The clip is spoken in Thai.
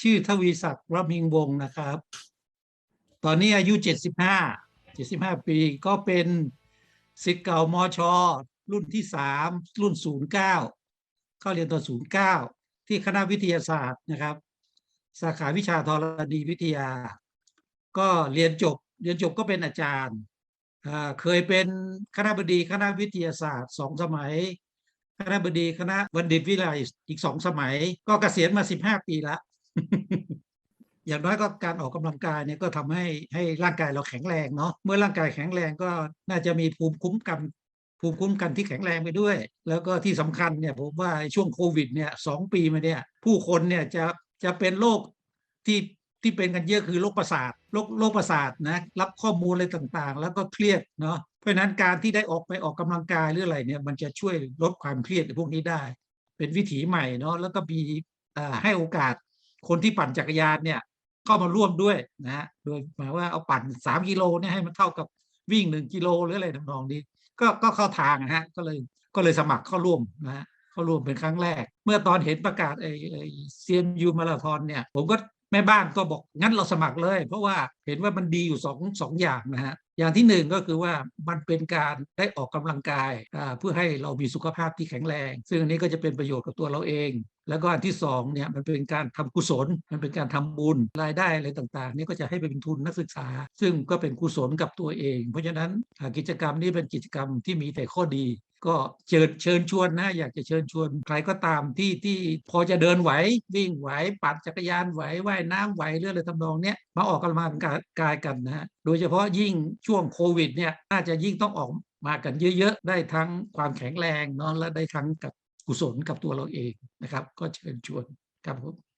ชื่อทวีศักดิ์ระมิงวงนะครับ ตอนนี้อายุเจ็ดสิบห้าเจ็ดสิบห้าปีก็เป็นศิษย์เก่ามชรุ่นที่สามรุ่นศูนย์เก้าเข้าเรียนตอนศูนย์เก้าที่คณะวิทยาศาสตร์นะครับ สาขาวิชาธรณีวิทยา ก็เรียนจบ เรียนจบก็เป็นอาจารย์ เคยเป็นคณะบดีคณะวิทยาศาสตร์สองสมัย คณะบดีคณะบัณฑิตวิทยาลัยอีกสองสมัย ก็เกษียณมาสิบห้าปีละอย่างน้อยก็การออกกำลังกายเนี่ยก็ทำให้ให้ร่างกายเราแข็งแรงเนาะเมื่อร่างกายแข็งแรงก็น่าจะมีภูมิคุ้มกันภูมิคุ้มกันที่แข็งแรงไปด้วย แล้วก็ที่สำคัญเนี่ยผมว่าช่วงโควิดเนี่ยสองปีมาเนี่ยผู้คนเนี่ยจะจะเป็นโรคที่ ที่เป็นกันเยอะคือโรคประสาทโรคโรคประสาทนะรับข้อมูลอะไรต่างๆ แล้วก็เครียดเนาะเพราะฉะนั้นการที่ได้ออกไปออกกำลังกายหรืออะไรเนี่ยมันจะช่วยลดความเครียดพวกนี้ได้ เป็นวิถีใหม่เนาะแล้วก็มีให้โอกาสคนที่ปั่นจักรยานเนี่ยเข้ามาร่วมด้วยนะฮะโดยหมายว่าเอาปั่นสามกิโลเนี่ยให้มันเท่ากับวิ่งหนึ่งกิโลหรืออะไรทำนองนี้ก็ก็เข้าทางนะฮะก็เลยก็เลยสมัครเข้าร่วมนะฮะเข้าร่วมเป็นครั้งแรก เมื่อตอนเห็นประกาศไอ้เซียนยูมาราธอนเนี่ย ผมก็ แม่บ้านก็บอกงั้นเราสมัครเลย เพราะว่าเห็นว่ามันดีอยู่สองสองอย่างนะฮะอย่างที่หนึ่งก็คือว่ามันเป็นการได้ออกกำลังกายเพื่อให้เรามีสุขภาพที่แข็งแรง ซึ่งอันนี้ก็จะเป็นประโยชน์กับตัวเราเอง แล้วก็อันที่สองเนี่ยมันเป็นการทำกุศล มันเป็นการทำบุญรายได้อะไรต่างๆ นี่ก็จะให้ไปเป็นทุนนักศึกษา ซึ่งก็เป็นกุศลกับตัวเอง เพราะฉะนั้นกิจกรรมนี้เป็นกิจกรรมที่มีแต่ข้อดี ก็เชิญเชิญชวนนะอยากจะเชิญชวนใครก็ตามที่ที่พอจะเดินไหววิ่งไหวปั่นจักรยานไหวว่ายน้ำไหวเรื่องอะไรทำนองเนี้ยมาออกกำลังกายกันนะฮะโดยเฉพาะยิ่งช่วงโควิดเนี่ยน่าจะยิ่งต้องออกมากันเยอะๆ ได้ทั้งความแข็งแรงเนาะและได้ทั้งกับกุศลกับตัวเราเองนะครับ ก็เชิญชวนครับผม